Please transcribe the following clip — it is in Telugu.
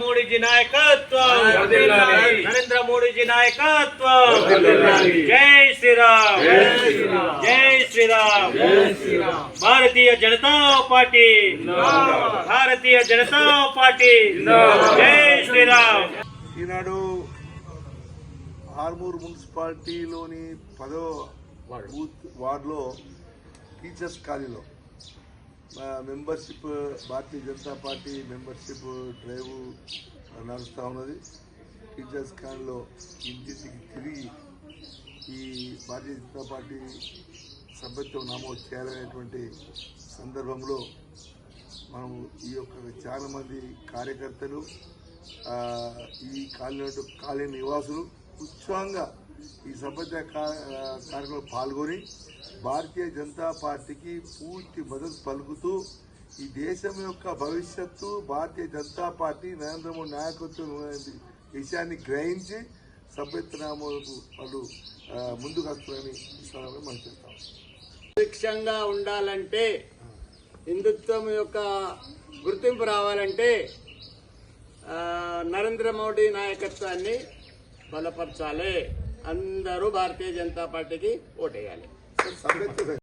మోడీజీ నాయకత్వం వర్ధిల్లాలి. నరేంద్ర మోడీజీ నాయకత్వం వర్ధిల్లాలి. జై శ్రీరామ్ జై శ్రీరామ్. జై శ్రీరామ్ జై శ్రీరామ్. భారతీయ జనతా పార్టీ. భారతీయ జనతా పార్టీ. జై శ్రీరామ్ ఈనాడు ఆర్మూర్ మున్సిపాలిటీలోని పదో బూత్ వార్డులో టీచర్స్ కాలనీలో ఆ, membership Bharatiya Janata Party membership drive నడుస్తూ ఉన్నది. టీచర్స్ కాలనీలో ఇంటింటికి తిరిగి ఈ భారతీయ జనతా పార్టీ సభ్యత్వం నమోదు చేయాలనేటువంటి సందర్భంలో మనం ఈ యొక్క చాలామంది కార్యకర్తలు ఈ కాలనీ కాలనీ నివాసులు ఉత్సాహంగా ఈ సభ్యత కా- కార్యక్రమంలో పాల్గొని భారతీయ జనతా పార్టీకి పూర్తి మద్దతు పలుకుతూ ఈ దేశం యొక్క భవిష్యత్తు భారతీయ జనతా పార్టీ నరేంద్ర మోడీ నాయకత్వం విషయాన్ని గ్రహించి సభ్యత్వ వాళ్ళు ముందుకు వస్తారని ఈ మనం చెప్తాం. సుభిక్షంగా ఉండాలంటే హిందుత్వం యొక్క గుర్తింపు రావాలంటే నరేంద్ర మోడీ నాయకత్వాన్ని బలపరచాలి. అందరూ భారతీయ జనతా పార్టీకి ఓటేయాలి.